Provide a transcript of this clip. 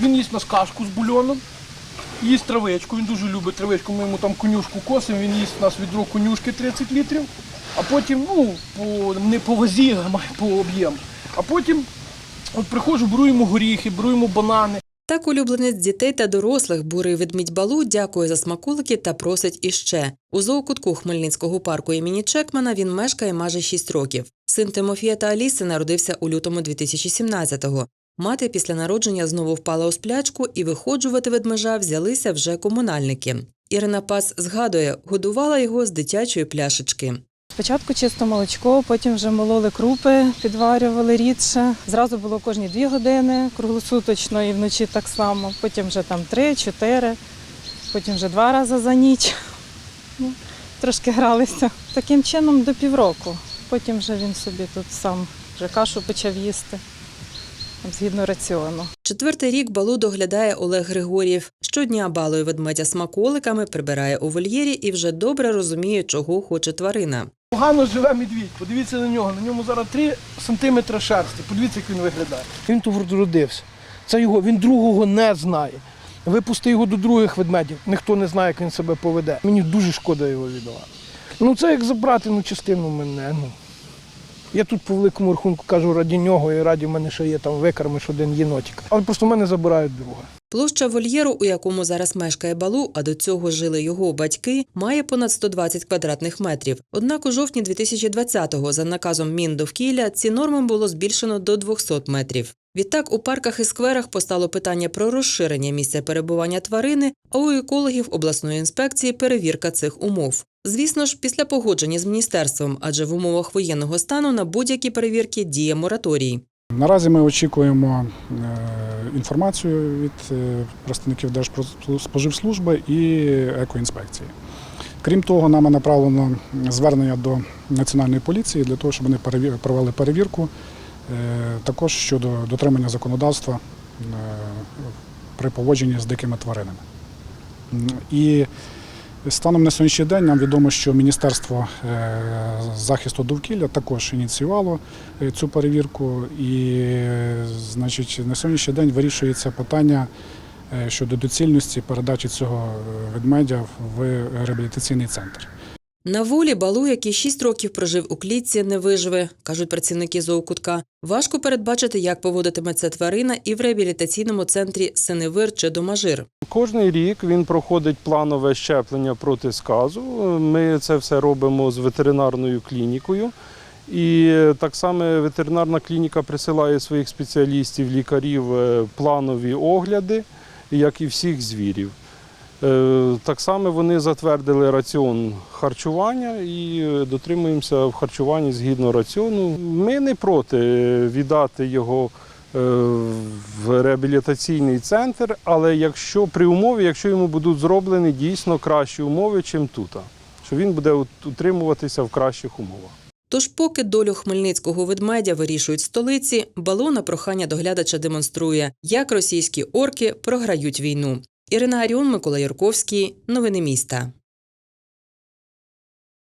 Він їсть нас кашку з бульоном, їсть травичку, він дуже любить травичку, ми йому там конюшку косимо, він їсть у нас відро конюшки 30 літрів, а потім, ну, по, не по вазі, а по об'єму. А потім от приходжу, беру йому горіхи, беру йому банани. Так улюбленець дітей та дорослих бурий ведмідь Балу дякує за смаколики та просить іще. У зоокутку Хмельницького парку імені Чекмана він мешкає майже 6 років. Син Тимофія та Аліси народився у лютому 2017-го. Мати після народження знову впала у сплячку і виходжувати ведмежа взялися вже комунальники. Ірина Пас згадує, годувала його з дитячої пляшечки. Спочатку чисто молочко, потім вже мололи крупи, підварювали рідше. Зразу було кожні дві години круглосуточно і вночі так само. Потім вже там три, чотири, потім вже два рази за ніч. Ну, трошки гралися. Таким чином до півроку. Потім вже він собі тут сам вже кашу почав їсти згідно раціону. Четвертий рік балу доглядає Олег Григорєв. Щодня балує ведмедя смаколиками, прибирає у вольєрі і вже добре розуміє, чого хоче тварина. Погано живе медвідь, подивіться на нього. На ньому зараз 3 сантиметри шерсті. Подивіться, як він виглядає. Він тут родився. Це його, він другого не знає. Випусти його до других ведмедів. Ніхто не знає, як він себе поведе. Мені дуже шкода його віддавати. Ну це як забрати ну, частину мене. Ну. Я тут по великому рахунку кажу раді нього і раді в мене ще є там викармиш один єнотик. Але просто мене забирають друга. Площа вольєру, у якому зараз мешкає балу, а до цього жили його батьки, має понад 120 квадратних метрів. Однак у жовтні 2020-го за наказом Міндовкілля ці норми було збільшено до 200 метрів. Відтак у парках і скверах постало питання про розширення місця перебування тварини, а у екологів обласної інспекції перевірка цих умов. Звісно ж, після погодження з міністерством, адже в умовах воєнного стану на будь-які перевірки діє мораторій. Наразі ми очікуємо е, інформацію від е, представників Держспоживслужби і екоінспекції. Крім того, нами направлено звернення до Національної поліції для того, щоб вони провели перевірку також щодо дотримання законодавства е, при поводженні з дикими тваринами. І Станом на сьогоднішній день нам відомо, що Міністерство е, захисту довкілля також ініціювало е, цю перевірку, і е, значить, на сьогоднішній день вирішується питання е, щодо доцільності передачі цього е, ведмедя в реабілітаційний центр. На волі балу, який 6 років прожив у клітці, не виживе, кажуть працівники зоокутка. Важко передбачити, як поводитиметься тварина і в реабілітаційному центрі Синевир чи Домажир. Кожний рік він проходить планове щеплення проти сказу. Ми це все робимо з ветеринарною клінікою. І так само ветеринарна клініка присилає своїх спеціалістів, лікарів е, планові огляди, як і всіх звірів. Е, Так само вони затвердили раціон харчування і е, дотримуємося в харчуванні згідно раціону. Ми не проти віддати його е, в реабілітаційний центр, але якщо при умові, якщо йому будуть зроблені дійсно кращі умови, ніж тут, що він буде утримуватися в кращих умовах. Тож, поки долю хмельницького ведмедя вирішують столиці, балу на прохання доглядача демонструє, як російські орки програють війну. Ірина Аріон, Микола Ярковський, Новини міста.